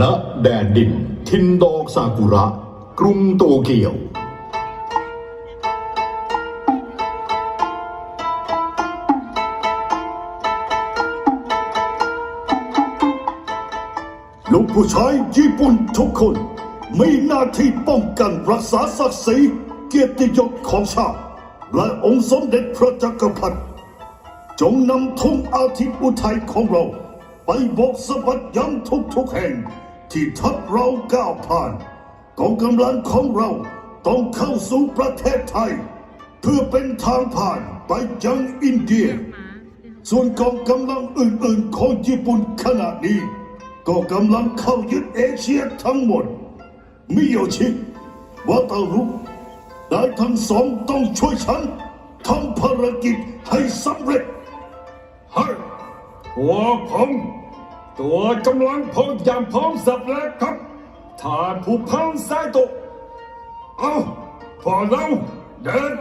ณแดนดิน ทินดอกซากุระ กรุงโตเกียว ลูกผู้ชายญี่ปุ่นทุกคน มีหน้าที่ป้องกันรักษาศักดิ์ศรีเกียรติยศของชาติและองค์สมเด็จพระจักรพรรดิจงนำธงอาทิตย์อุทัยของเรา ไปโบกสะบัดย้ำทุกๆแห่ง ที่ทัพเราก้าวผ่านกองกำลังของเราต้องเข้าสู่ประเทศไทย เพื่อเป็นทางผ่านไปยังอินเดีย ส่วนกองกำลังอื่นๆของญี่ปุ่นขณะนี้ ก็กำลังเข้ายึดเอเชียทั้งหมด มิโยชิวาตารุนายทั้งสองต้องช่วยฉันทำภารกิจให้สำเร็จ ให้พวกผม ตัวกำลังพลอย่างพร้อมสับแล้วครับทานผู้พันสายตกเอาพอเราเดิน